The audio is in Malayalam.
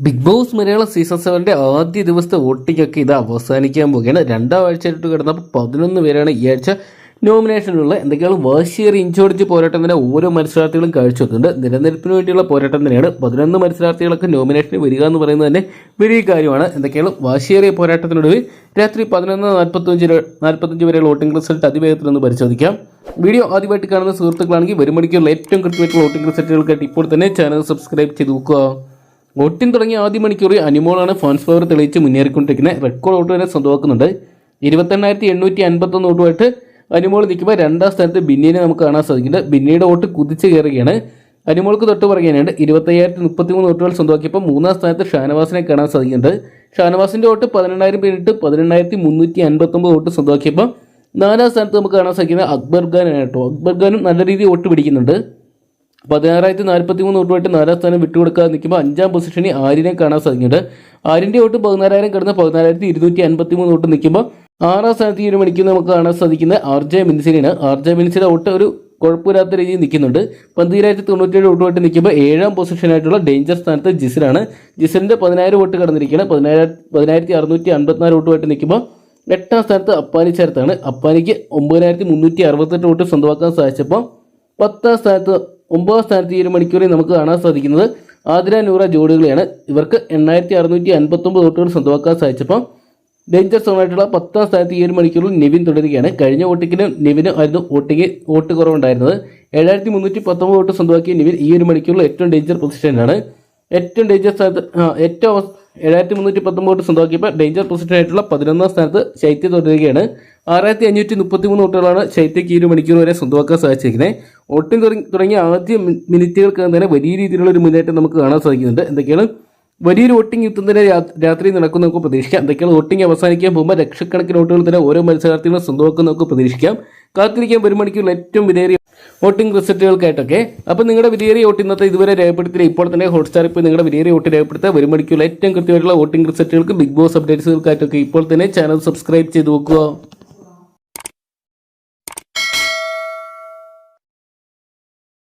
ബിഗ് ബോസ് മലയാളം സീസൺ സെവന്റെ ആദ്യ ദിവസത്തെ വോട്ടിംഗൊക്കെ ഇത് അവസാനിക്കാൻ പോവുകയാണ്. രണ്ടാം ആഴ്ചയായിട്ട് കിടന്നപ്പോൾ പതിനൊന്ന് പേരാണ് ഈ ആഴ്ച നോമിനേഷനിലുള്ള എന്തൊക്കെയാണ് വാശിയേറി ഇഞ്ചോടിച്ച് പോരാട്ടം തന്നെ ഓരോ മത്സരാർത്ഥികളും കാഴ്ചവെക്കുന്നുണ്ട് നിലനിൽപ്പിന് വേണ്ടിയുള്ള പോരാട്ടം തന്നെയാണ്. പതിനൊന്ന് മത്സരാർത്ഥികളൊക്കെ നോമിനേഷന് വരിക എന്ന് പറയുന്നത് തന്നെ വലിയ കാര്യമാണ്. എന്തൊക്കെയാണ് വാശിയേറിയ പോരാട്ടത്തിനൊടുവിൽ രാത്രി പതിനൊന്ന് നാൽപ്പത്തഞ്ച് നാൽപ്പത്തഞ്ച് വരെയുള്ള വോട്ടിംഗ് റിസൾട്ട് അതിവേഗത്തിൽ ഒന്ന് പരിശോധിക്കാം. വീഡിയോ ആദ്യമായിട്ട് കാണുന്ന സുഹൃത്തുക്കളാണെങ്കിൽ വരും മണിക്കുള്ള ഏറ്റവും കൃത്യമായിട്ടുള്ള വോട്ടിംഗ് റിസൾട്ടുകൾക്കായിട്ട് ഇപ്പോൾ തന്നെ ചാനൽ സബ്സ്ക്രൈബ് ചെയ്ത് നോക്കുക. വോട്ടിംഗ് തുടങ്ങിയ ആദ്യ മണിക്കൂറിൽ അനിമോളാണ് ഫാൻസ് പവർ തെളിയിച്ച് മുന്നേറിക്കൊണ്ടിരിക്കുന്നത്. റെക്കോർഡ് വോട്ട് വരെ സ്വന്തമാക്കുന്നുണ്ട്. ഇരുപത്തെണ്ണായിരത്തി എണ്ണൂറ്റി അൻപത്തൊന്ന് വോട്ടുമായിട്ട് അനിമോൾ നിൽക്കുമ്പോൾ രണ്ടാം സ്ഥാനത്ത് ബിന്നിനെ നമുക്ക് കാണാൻ സാധിക്കുന്നുണ്ട്. ബിന്നിയുടെ വോട്ട് കുതിച്ച് കയറുകയാണ്. അനിമോൾക്ക് തൊട്ട് പറയാനുണ്ട് ഇരുപത്തയ്യായിരത്തി മുപ്പത്തി മൂന്ന് വോട്ടുകൾ സ്വന്തമാക്കിയപ്പോൾ മൂന്നാം സ്ഥാനത്ത് ഷാനവാസിനെ കാണാൻ സാധിക്കുന്നുണ്ട്. ഷാനവാസിന്റെ വോട്ട് പതിനെണ്ണായിരം പേരിട്ട് പതിനെണ്ണായിരത്തി മുന്നൂറ്റി അൻപത്തൊമ്പത് വോട്ട് സ്വന്തമാക്കിയപ്പോൾ നാലാം സ്ഥാനത്ത് നമുക്ക് കാണാൻ സാധിക്കുന്നത് അക്ബർ ഖാനാണ് കേട്ടോ. അക്ബർ ഖാനും നല്ല രീതിയിൽ വോട്ട് പിടിക്കുന്നുണ്ട്. പതിനാറായിരത്തി നാൽപ്പത്തി മൂന്ന് വോട്ടുമായിട്ട് നാലാം സ്ഥാനം വിട്ടുകൊടുക്കാതെ നിൽക്കുമ്പോൾ അഞ്ചാം പൊസിഷനിൽ ആര്യനെ കാണാൻ സാധിക്കുന്നുണ്ട്. ആര്യന്റെ വോട്ട് പതിനാലായിരം കിടന്ന് പതിനാലായിരത്തി ഇരുന്നൂറ്റി അൻപത്തി മൂന്ന് വോട്ട് നിൽക്കുമ്പോൾ ആറാം സ്ഥാനത്ത് ഈ ഒരു മണിക്ക് നമുക്ക് കാണാൻ സാധിക്കുന്ന ആർ ജെ മിൻസിനെയാണ് ആർ ജെ മിൻസിയുടെ വോട്ട് ഒരു കുഴപ്പമില്ലാത്ത രീതിയിൽ നിൽക്കുന്നുണ്ട്. പന്തിരായിരത്തി തൊണ്ണൂറ്റേഴ് വോട്ടുമായിട്ട് നിൽക്കുമ്പോൾ ഏഴാം പൊസിഷനായിട്ടുള്ള ഡേഞ്ചർ സ്ഥാനത്ത് ജിസിലാണ്. ജിസിലിന്റെ പതിനായിരം വോട്ട് കടന്നിരിക്കുകയാണ്. പതിനായിരം പതിനായിരത്തി അറുന്നൂറ്റി അൻപത്തിനാല് വോട്ടുമായിട്ട് നിൽക്കുമ്പോൾ എട്ടാം സ്ഥാനത്ത് അപ്പാനി ചേർത്താണ്. അപ്പാനിക്ക് ഒമ്പതിനായിരത്തി മുന്നൂറ്റി അറുപത്തെട്ട് വോട്ട് സ്വന്തമാക്കാൻ സാധിച്ചപ്പോൾ പത്താം സ്ഥാനത്ത് ഒമ്പതാം സ്ഥാനത്ത് ഈ ഒരു മണിക്കൂറിൽ നമുക്ക് കാണാൻ സാധിക്കുന്നത് ആതിര നൂറ ജോഡികളെയാണ്. ഇവർക്ക് എണ്ണായിരത്തി അറുന്നൂറ്റി അൻപത്തൊമ്പത് വോട്ടുകൾ സ്വന്തമാക്കാൻ സാധിച്ചപ്പോൾ ഡേഞ്ചർ സോണായിട്ടുള്ള പത്താം സ്ഥാനത്ത് ഈ ഒരു മണിക്കൂറിൽ നിവിൻ തുടരുകയാണ്. കഴിഞ്ഞ വോട്ടിങ്ങിന് നിവിന് ആയിരുന്നു വോട്ടിങ് വോട്ട് കുറവുണ്ടായിരുന്നത്. ഏഴായിരത്തി മുന്നൂറ്റി പത്തൊമ്പത് വോട്ട് സ്വന്തമാക്കിയ നിവിൻ ഈ ഒരു മണിക്കൂറിൽ ഏറ്റവും ഡേഞ്ചർ പൊസിഷനാണ് ഏറ്റവും ഡേഞ്ചർ സ്ഥാനത്ത് ഏറ്റവും ഏഴായിരത്തി മുന്നൂറ്റി പത്തൊമ്പത് വോട്ട് സ്വന്തമാക്കിയപ്പോൾ ഡേഞ്ചർ പൊസിഷനായിട്ടുള്ള പതിനൊന്നാം സ്ഥാനത്ത് ശൈത്യ തുടരുകയാണ്. ആറായിരത്തി അഞ്ഞൂറ്റി മുപ്പത്തി മൂന്ന് വോട്ടുകളാണ് ശൈത്യക്ക് ഈ ഒരു മണിക്കൂർ വരെ സ്വന്തമാക്കാൻ സാധിച്ചിരിക്കുന്നത്. വോട്ടിംഗ് തുടങ്ങി തുടങ്ങിയ ആദ്യ മിനിറ്റുകൾക്കകം മിനിറ്റുകൾക്ക് തന്നെ വലിയ രീതിയിലുള്ള ഒരു മുന്നേറ്റം നമുക്ക് കാണാൻ സാധിക്കുന്നുണ്ട്. എന്തൊക്കെയാണ്? വലിയൊരു വോട്ടിംഗ് യുദ്ധം തന്നെ രാത്രി നടക്കും നമുക്ക് പ്രതീക്ഷിക്കാം. എന്തൊക്കെയാണ്? വോട്ടിംഗ് അവസാനിക്കാൻ പോകുമ്പോൾ ലക്ഷക്കണക്കിന് വോട്ടുകൾ തന്നെ ഓരോ മത്സരാർത്ഥികളും സ്വന്തമാക്കും നമുക്ക് പ്രതീക്ഷിക്കാം. കാത്തിരിക്കാൻ ഒരു മണിക്കൂറിൽ ഏറ്റവും വിലയേറിയ വോട്ടിംഗ് റിസൾട്ടുകൾക്കായിട്ടൊക്കെ. അപ്പോൾ നിങ്ങളുടെ വിലയേറിയ വോട്ട് ഇന്നത്തെ ഇതുവരെ രേഖപ്പെടുത്തിയ ഇപ്പോൾ തന്നെ ഹോട്ട്സ്റ്റാർ ഇപ്പോൾ നിങ്ങളുടെ വിലയേറിയ വോട്ട് രേഖപ്പെടുത്തുക. മണിക്കൂറിൽ ഏറ്റവും കൃത്യമായിട്ടുള്ള വോട്ടിംഗ് റിസൾട്ടുകൾക്ക് ബിഗ് ബോസ് അപ്ഡേറ്റ്സുകൾക്കായിട്ടൊക്കെ ഇപ്പോൾ തന്നെ ചാനൽ സബ്സ്ക്രൈബ് ചെയ്ത് നോക്കുക